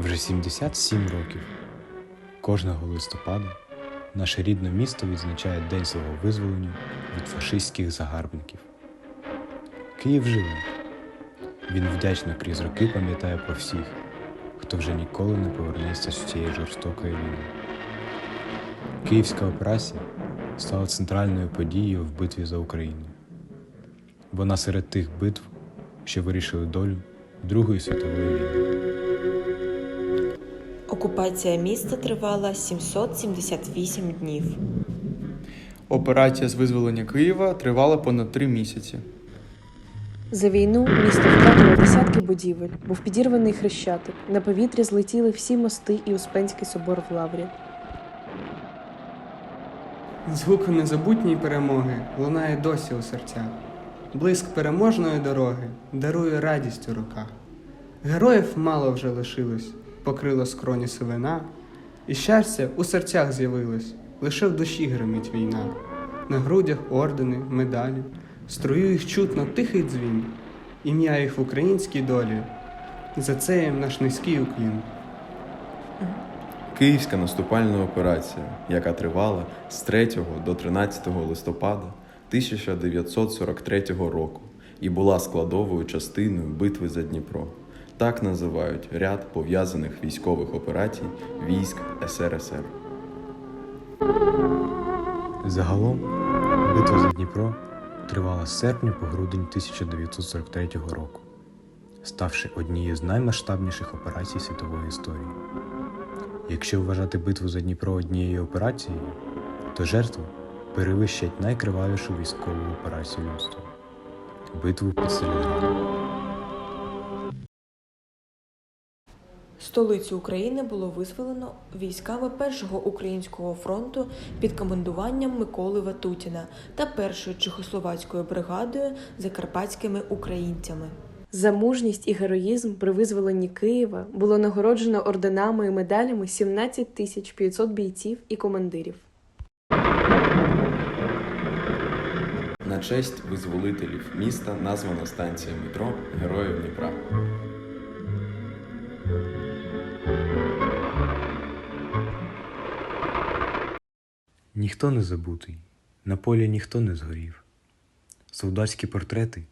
Вже 77 років. Кожного листопада наше рідне місто відзначає День свого визволення від фашистських загарбників. Київ живе. Він вдячно крізь роки пам'ятає про всіх, хто вже ніколи не повернеться з цієї жорстокої війни. Київська операція стала центральною подією в битві за Україну. Вона серед тих битв, що вирішили долю Другої світової війни. Окупація міста тривала 778 днів. Операція з визволення Києва тривала понад три місяці. За війну місто втратило десятки будівель, був підірваний хрещатик. На повітрі злетіли всі мости і Успенський собор в Лаврі. Звук незабутньої перемоги лунає досі у серцях. Блиск переможної дороги дарує радість у руках. Героїв мало вже лишилось, покрило скроні сивина, і щастя у серцях з'явилось, лише в душі гримить війна. На грудях ордени, медалі, струю їх чутно тихий дзвін, ім'я їх в українській долі. За це їм наш низький уклін. Київська наступальна операція, яка тривала з 3 до 13 листопада 1943 року і була складовою частиною битви за Дніпро. Так називають ряд пов'язаних військових операцій військ СРСР. Загалом битва за Дніпро тривала з серпня по грудень 1943 року, ставши однією з наймасштабніших операцій світової історії. Якщо вважати битву за Дніпро однією операцією, то жертви перевищать найкривавішу військову операцію людства битву під Сталінградом. Столицю України було визволено військами Першого українського фронту під командуванням Миколи Ватутіна та першою чехословацькою бригадою закарпатськими українцями. За мужність і героїзм при визволенні Києва було нагороджено орденами і медалями 17 тисяч 500 бійців і командирів. На честь визволителів міста названа станція метро Героїв Дніпра. Ніхто не забутий, на полі ніхто не згорів. Солдатські портрети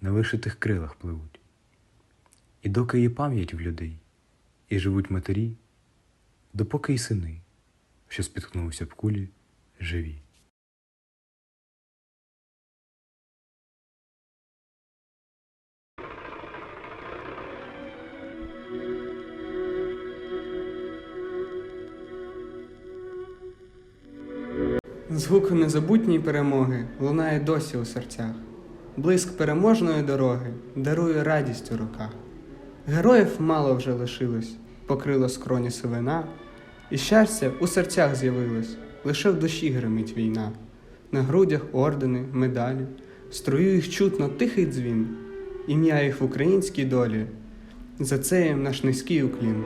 на вишитих крилах пливуть. І доки є пам'ять в людей, і живуть матері, допоки й сини, що спіткнулися в кулі, живі. Звук незабутньої перемоги лунає досі у серцях. Блиск переможної дороги дарує радість у руках. Героїв мало вже лишилось, покрило скроні сивина, і щастя у серцях з'явилось, лише в душі гримить війна. На грудях ордени, медалі, струю їх чутно тихий дзвін, ім'я їх в українській долі. За це їм наш низький уклін.